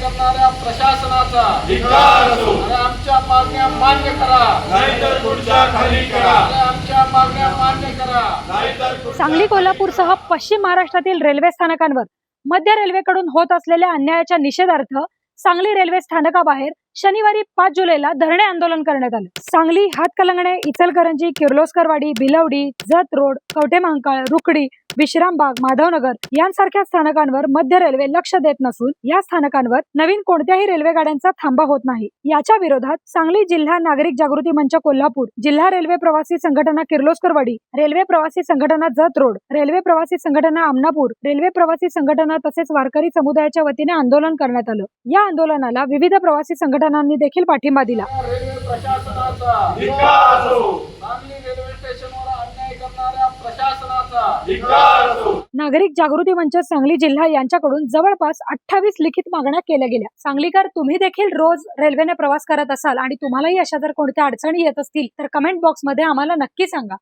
करणाऱ्या प्रशासनाचा धिक्कार असो आणि आमच्या मागण्या मान्य करा. नाहीतर पुढच्या खाली करा. आमच्या मागण्या मान्य करा. नाहीतर सांगली कोल्हापूरसह पश्चिम महाराष्ट्रातील रेल्वे स्थानकांवर मध्य रेल्वेकडून होत असलेल्या अन्यायाच्या निषेधार्थ सांगली रेल्वे स्थानकाबाहेर शनिवारी पाच जुलैला धरणे आंदोलन करण्यात आलं. सांगली हातकलंगणे इचलकरंजी किर्लोस्करवाडी बिलवडी जत रोड कवठे महांकाळ रुकडी विश्रामबाग माधवनगर यांसारख्या स्थानकांवर मध्य रेल्वे लक्ष देत नसून या स्थानकांवर नवीन कोणत्याही रेल्वे गाड्यांचा थांबा होत नाही. याच्या विरोधात सांगली जिल्हा नागरिक जागृती मंच कोल्हापूर जिल्हा रेल्वे प्रवासी संघटना किर्लोस्करवाडी रेल्वे प्रवासी संघटना जत रोड रेल्वे प्रवासी संघटना आमनापूर रेल्वे प्रवासी संघटना तसेच वारकरी समुदायाच्या वतीने आंदोलन करण्यात आलं. या आंदोलनाला विविध प्रवासी संघटनांनी देखील पाठिंबा दिला. नागरिक जागृती मंच सांगली जिल्हा यांच्याकडून जवळपास अठ्ठावीस लिखित मागण्या केल्या गेल्या. सांगलीकर तुम्ही देखील रोज रेल्वेने प्रवास करत असाल आणि तुम्हालाही अशा जर कोणत्या अडचणी येत असतील तर कमेंट बॉक्समध्ये आम्हाला नक्की सांगा.